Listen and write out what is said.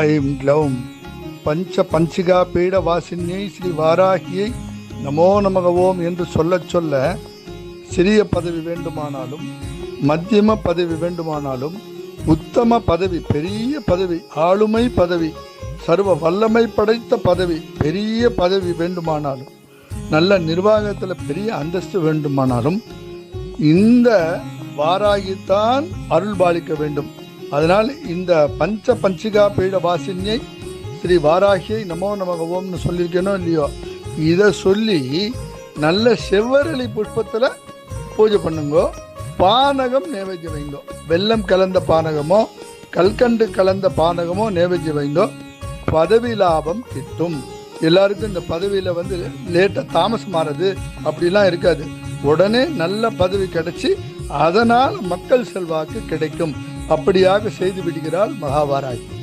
I'm க்ளௌம். பஞ்ச பஞ்சிகா பீட வாசினியை ஸ்ரீ வாராகியை நமோ நமகவோம் என்று சொல்ல சொல்ல சிறிய பதவி வேண்டுமானாலும் மத்தியம பதவி வேண்டுமானாலும் உத்தம பதவி பெரிய பதவி ஆளுமை பதவி சர்வ வல்லமை படைத்த பதவி பெரிய பதவி வேண்டுமானாலும் நல்ல நிர்வாகத்தில் பெரிய அந்தஸ்து வேண்டுமானாலும் இந்த வாராகித்தான் அருள் பாலிக்க வேண்டும். அதனால் இந்த பஞ்ச பஞ்சிகா பீட வாசினியை ஸ்ரீ வாராகியை நமோ நமக ஓம்னு சொல்லியிருக்கேனோ இல்லையோ? இதை சொல்லி நல்ல செவ்வரளி புஷ்பத்தில் பூஜை பண்ணுங்கோ. பானகம் நைவேத்தியம் வைங்கோ. வெள்ளம் கலந்த பானகமோ கல்கண்டு கலந்த பானகமோ நைவேத்தியம் வைங்கோ. பதவி லாபம் கிட்டும். எல்லாருக்கும் இந்த பதவியில் வந்து லேட்டாக தாமசமானது அப்படிலாம் இருக்காது. உடனே நல்ல பதவி கிடைச்சி அதனால் மக்கள் செல்வாக்கு கிடைக்கும். அப்படியாக செய்து விடுகிறாள் மகாபாராகி